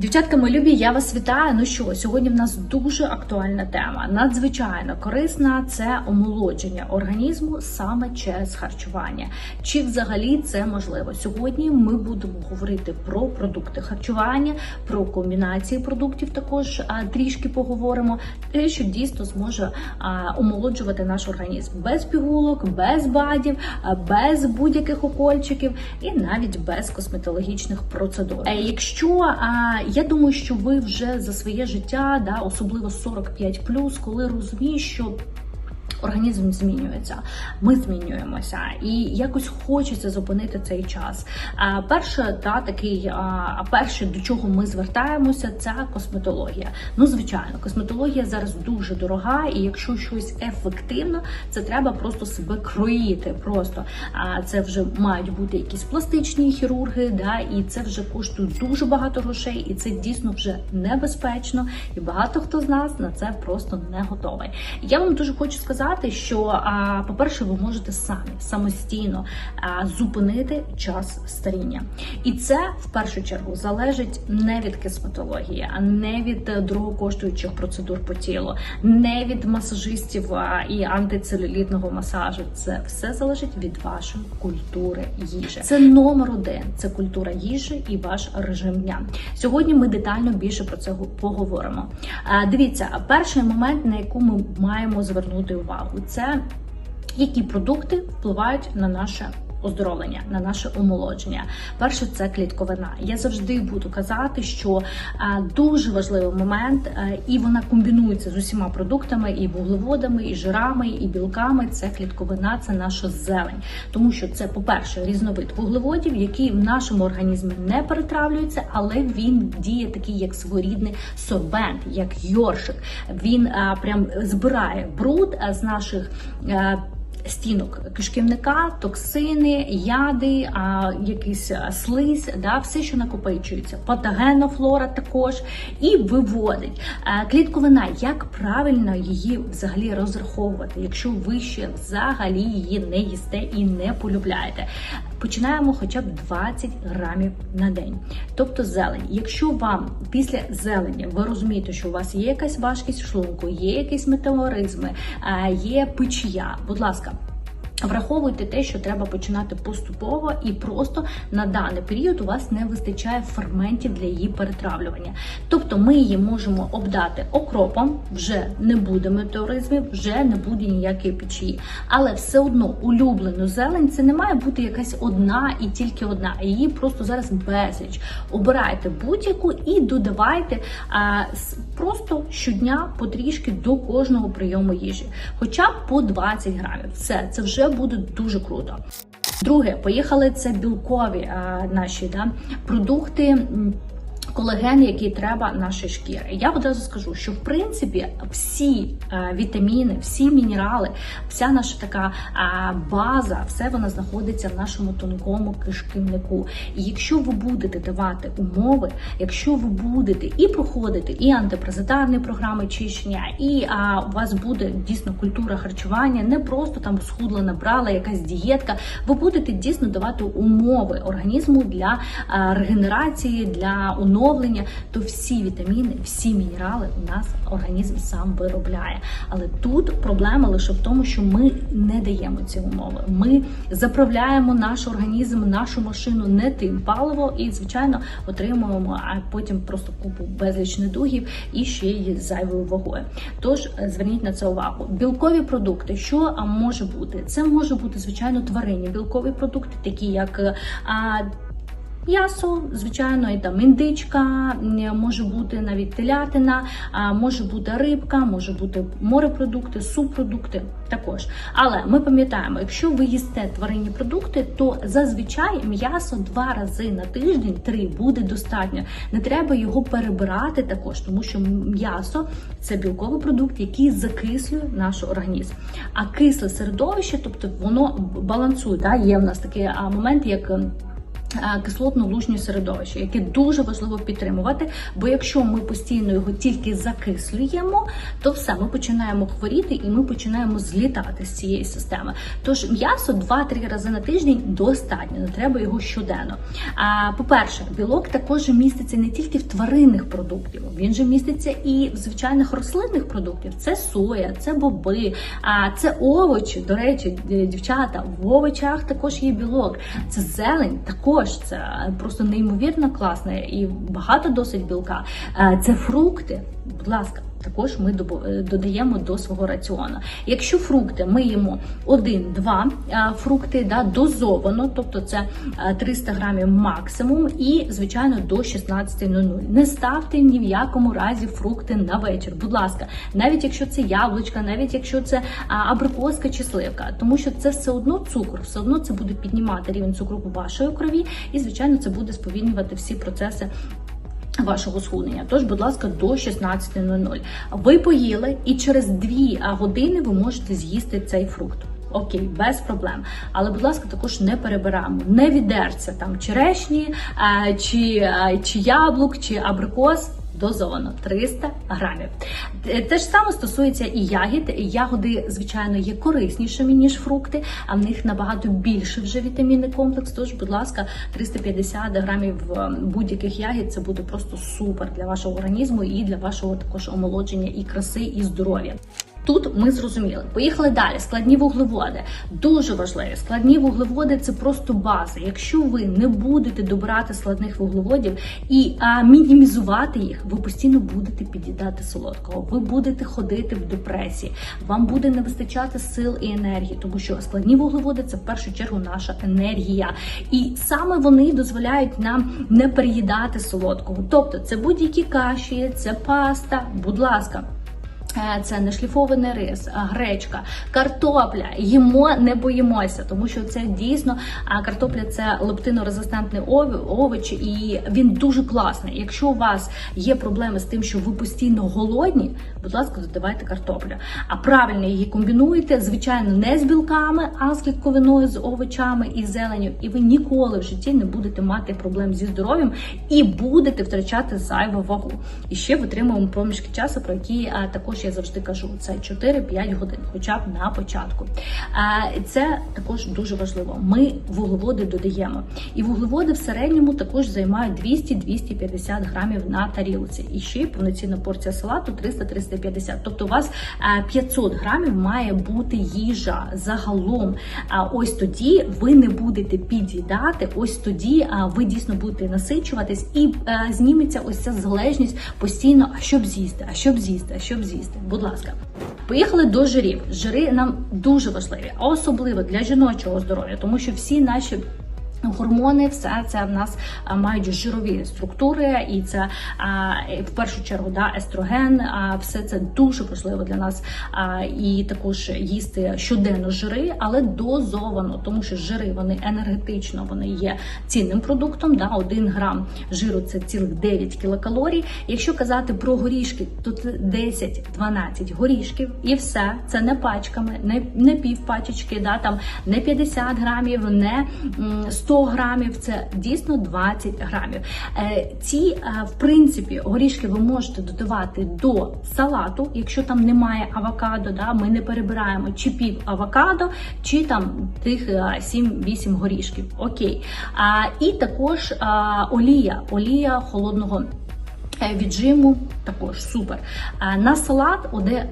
Дівчатка, мої любі, я вас вітаю. Ну що, сьогодні в нас дуже актуальна тема, надзвичайно корисна це омолодження організму саме через харчування. Чи взагалі це можливо? Сьогодні ми будемо говорити про продукти харчування, про комбінації продуктів. Також трішки поговоримо, те, що дійсно зможе омолоджувати наш організм без пігулок, без бадів, без будь-яких укольчиків і навіть без косметологічних процедур. Е, Якщо я думаю, що ви вже за своє життя, да, особливо 45+, коли розумієш, що Організм змінюється, ми змінюємося, і якось хочеться зупинити цей час. А перше, та такий, а перше, до чого ми звертаємося, це косметологія. Ну, звичайно, косметологія зараз дуже дорога, і якщо щось ефективно, це треба просто себе кроїти. Просто а це вже мають бути якісь пластичні хірурги, да, і це вже коштує дуже багато грошей, і це дійсно вже небезпечно. І багато хто з нас на це просто не готовий. Я вам дуже хочу сказати що, по-перше, ви можете самі самостійно зупинити час старіння, і це в першу чергу залежить не від косметології, а не від е, дорогокоштуючих процедур по тілу, не від масажистів і антицелюлітного масажу. Це все залежить від вашої культури їжі. Це номер один. Це культура їжі і ваш режим дня. Сьогодні ми детально більше про це поговоримо. Дивіться, перший момент, на яку ми маємо звернути увагу, це які продукти впливають на наше оздоровлення, на наше омолодження. Перше, це клітковина. Я завжди буду казати, що дуже важливий момент, і вона комбінується з усіма продуктами, і вуглеводами, і жирами, і білками. Це клітковина, це наша зелень, тому що це, по-перше, різновид вуглеводів, який в нашому організмі не перетравлюється, але він діє такий, як своєрідний сорбент, як йоршик. Він а, прям збирає бруд з наших. Стінок кишківника, токсини, яди, а, якийсь слизь, да, все, що накопичується, патогенофлора також і виводить. А, клітковина, як правильно її взагалі розраховувати, якщо ви ще взагалі її не їсте і не полюбляєте. Починаємо хоча б 20 грамів на день. Тобто зелень. Якщо вам після зелені ви розумієте, що у вас є якась важкість шлунку, є якісь метеоризми, є печія, будь ласка. Враховуйте те, що треба починати поступово, і просто на даний період у вас не вистачає ферментів для її перетравлювання. Тобто ми її можемо обдати окропом, вже не буде метеоризмів, вже не буде ніякої печії. Але все одно улюблену зелень це не має бути якась одна і тільки одна. Її просто зараз безліч. Обирайте будь-яку і додавайте а, просто щодня потрішки до кожного прийому їжі, хоча б по 20 грамів. Все, це вже буде дуже круто. Друге, поїхали це білкові а, наші да, продукти. Колаген, який треба нашій шкірі. Я одразу скажу, що в принципі всі е, вітаміни, всі мінерали, вся наша така е, база, все вона знаходиться в нашому тонкому кишківнику. І якщо ви будете давати умови, якщо ви будете і проходити і антипаразитарні програми чищення, і а, у вас буде дійсно культура харчування, не просто там схудла, набрала якась дієтка, ви будете дійсно давати умови організму для а, регенерації, для оновлення, то всі вітаміни, всі мінерали у нас організм сам виробляє. Але тут проблема лише в тому, що ми не даємо ці умови. Ми заправляємо наш організм, нашу машину не тим паливо, і звичайно отримуємо а потім просто купу безліч недугів і ще й зайвою вагою. Тож зверніть на це увагу. Білкові продукти, що може бути? Це може бути звичайно тваринні білкові продукти, такі як а, М'ясо, звичайно, і там індичка, може бути навіть телятина, може бути рибка, може бути морепродукти, субпродукти також. Але ми пам'ятаємо, якщо ви їсте тваринні продукти, то зазвичай м'ясо два рази на тиждень, три буде достатньо. Не треба його перебирати також, тому що м'ясо це білковий продукт, який закислює наш організм. А кисле середовище, тобто воно балансує. Да? Є в нас такий момент, як Кислотно-лужнє середовище, яке дуже важливо підтримувати, бо якщо ми постійно його тільки закислюємо, то все ми починаємо хворіти і ми починаємо злітати з цієї системи. Тож м'ясо 2-3 рази на тиждень достатньо, не треба його щоденно. А по-перше, білок також міститься не тільки в тваринних продуктів, він же міститься і в звичайних рослинних продуктів. Це соя, це боби, а це овочі. До речі, дівчата, в овочах також є білок. Це зелень, також це просто неймовірно класне і багато досить білка. Е, Це фрукти. Будь ласка. Також ми е, додаємо до свого раціону. Якщо фрукти ми їмо 1-2 е, фрукти да, дозовано, тобто це е, 300 грамів максимум, і звичайно до 16.00. Не ставте ні в якому разі фрукти на вечір. Будь ласка, навіть якщо це яблучка, навіть якщо це абрикоска чи сливка, тому що це все одно цукор, все одно це буде піднімати рівень цукру в вашої крові, і звичайно це буде сповільнювати всі процеси вашого схуднення. Тож, будь ласка, до 16.00. Ви поїли, і через 2 години ви можете з'їсти цей фрукт. Окей, без проблем. Але, будь ласка, також не перебираємо. Не відерця там черешні, чи, чи яблук, чи абрикос. Дозовано 300 грамів. Те ж саме стосується і ягід. Ягоди, звичайно, є кориснішими ніж фрукти, а в них набагато більше вже вітамінний комплекс. Тож, будь ласка, 350 грамів е, будь-яких ягід це буде просто супер для вашого організму і для вашого також омолодження і краси, і здоров'я. Тут ми зрозуміли. Поїхали далі. Складні вуглеводи дуже важливі. Складні вуглеводи це просто база. Якщо ви не будете добирати складних вуглеводів і а, мінімізувати їх, ви постійно будете під'їдати солодкого. Ви будете ходити в депресії. Вам буде не вистачати сил і енергії, тому що складні вуглеводи це в першу чергу наша енергія, і саме вони дозволяють нам не переїдати солодкого. Тобто, це будь-які каші, це паста. Будь ласка. Е, Це не шліфований рис, гречка, картопля. Їмо, не боїмося, тому що це дійсно картопля це лептинорезистентний ов- овоч, і він дуже класний. Якщо у вас є проблеми з тим, що ви постійно голодні, будь ласка, додавайте картоплю. А правильно її комбінуєте, звичайно, не з білками, а з клітковиною, з овочами і зеленю. І ви ніколи в житті не будете мати проблем зі здоров'ям і будете втрачати зайву вагу. І ще витримуємо проміжки часу, про які а, також я завжди кажу, це 4-5 годин, хоча б на початку. Це також дуже важливо. Ми вуглеводи додаємо. І вуглеводи в середньому також займають 200-250 грамів на тарілці. І ще й повноцінна порція салату 300-350. Тобто у вас 500 грамів має бути їжа загалом. Ось тоді ви не будете під'їдати, ось тоді ви дійсно будете насичуватись і зніметься ось ця залежність постійно, а щоб з'їсти, а щоб з'їсти, а щоб з'їсти. Будь ласка. Поїхали до жирів. Жири нам дуже важливі, особливо для жіночого здоров'я, тому що всі наші Гормони, все це в нас мають жирові структури, і це в першу чергу да, естроген. Все це дуже важливо для нас. І також їсти щоденно жири, але дозовано, тому що жири вони енергетично вони є цінним продуктом. Да, 1 грам жиру це цілих 9 кілокалорій. Якщо казати про горішки, то це 10-12 горішків, і все це не пачками, не, не півпачечки, да, там не 50 грамів, не м, 100 грамів, це дійсно 20 грамів. Е, Ці, е, в принципі, горішки ви можете додавати до салату, якщо там немає авокадо, да, ми не перебираємо чи пів авокадо, чи там тих е, 7-8 горішків. Окей. І також олія, олія холодного. е, Віджиму також супер. На салат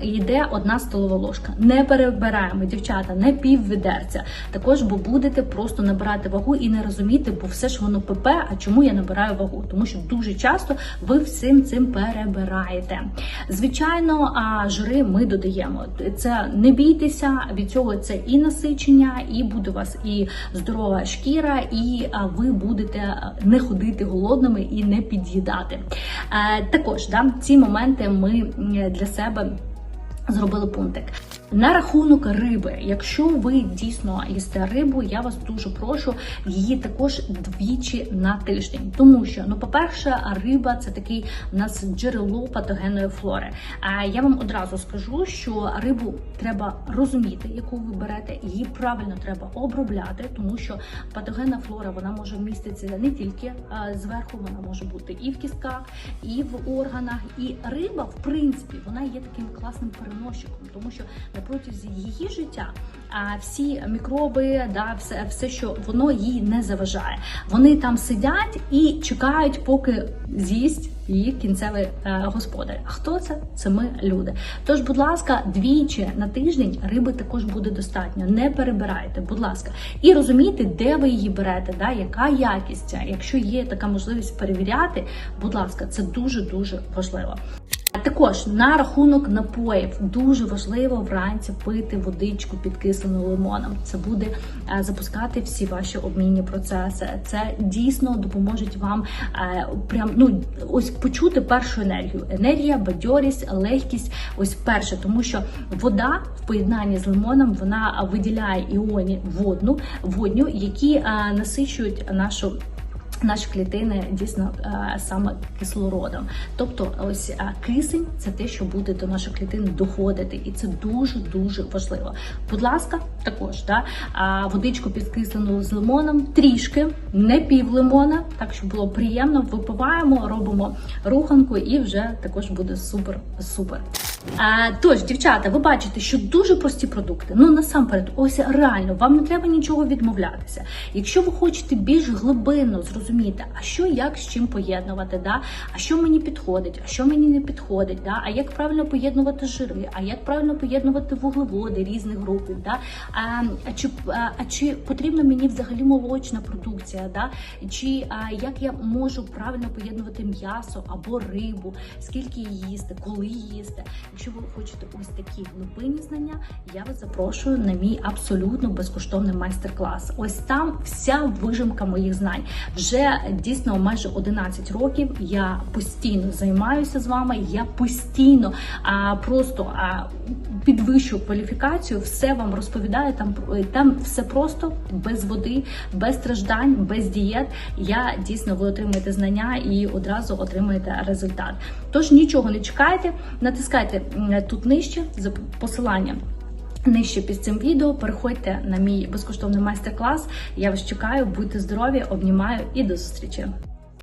йде одна столова ложка. Не перебираємо, дівчата, не пів відерця. Також, бо будете просто набирати вагу і не розуміти, бо все ж воно ПП, а чому я набираю вагу? Тому що дуже часто ви всім цим перебираєте. Звичайно, жири ми додаємо. Це не бійтеся, від цього це і насичення, і буде у вас і здорова шкіра, і ви будете не ходити голодними і не під'їдати. Е, Також да, ці моменти ми для себе зробили пунктик. На рахунок риби, якщо ви дійсно їсте рибу, я вас дуже прошу її також двічі на тиждень. Тому що, ну, по-перше, риба це такий у нас джерело патогенної флори. А я вам одразу скажу, що рибу треба розуміти, яку ви берете, її правильно треба обробляти, тому що патогенна флора вона може вміститися не тільки зверху, вона може бути і в кістках, і в органах. І риба, в принципі, вона є таким класним переносчиком, тому що на протязі її життя а всі мікроби, да, все, все, що воно їй не заважає. Вони там сидять і чекають, поки з'їсть її кінцевий е, господар. А хто це? Це ми люди. Тож, будь ласка, двічі на тиждень риби також буде достатньо. Не перебирайте, будь ласка, і розумійте, де ви її берете, да, яка якість. Якщо є така можливість перевіряти, будь ласка, це дуже дуже важливо. Також на рахунок напоїв дуже важливо вранці пити водичку підкислену лимоном. Це буде е, запускати всі ваші обмінні процеси. Це дійсно допоможе вам е, прям ну ось почути першу енергію. Енергія, бадьорість, легкість. Ось перше, тому що вода в поєднанні з лимоном вона виділяє іоні водну, водню, які е, насичують нашу. Наші клітини дійсно е, саме кислородом. Тобто, ось е, кисень це те, що буде до наших клітин доходити, і це дуже дуже важливо. Будь ласка, також да, водичку підкислену з лимоном, трішки, не пів лимона, так щоб було приємно. Випиваємо, робимо руханку, і вже також буде супер супер. А, тож, дівчата, ви бачите, що дуже прості продукти. Ну насамперед, ось реально, вам не треба нічого відмовлятися. Якщо ви хочете більш глибинно зрозуміти, а що як з чим поєднувати, да? а що мені підходить, а що мені не підходить, да? а як правильно поєднувати жири, а як правильно поєднувати вуглеводи різних груп, да? а, а, чи, а чи потрібна мені взагалі молочна продукція, да? чи а, як я можу правильно поєднувати м'ясо або рибу, скільки її їсти, коли їсти. Якщо ви хочете ось такі глибинні знання, я вас запрошую на мій абсолютно безкоштовний майстер-клас. Ось там вся вижимка моїх знань. Вже дійсно майже 11 років. Я постійно займаюся з вами. Я постійно а, просто а, підвищую кваліфікацію, все вам розповідаю. Там там все просто без води, без страждань, без дієт. Я дійсно ви отримаєте знання і одразу отримаєте результат. Тож нічого не чекайте, натискайте м, тут нижче за посиланням. Нижче під цим відео переходьте на мій безкоштовний майстер-клас. Я вас чекаю, будьте здорові, обнімаю і до зустрічі.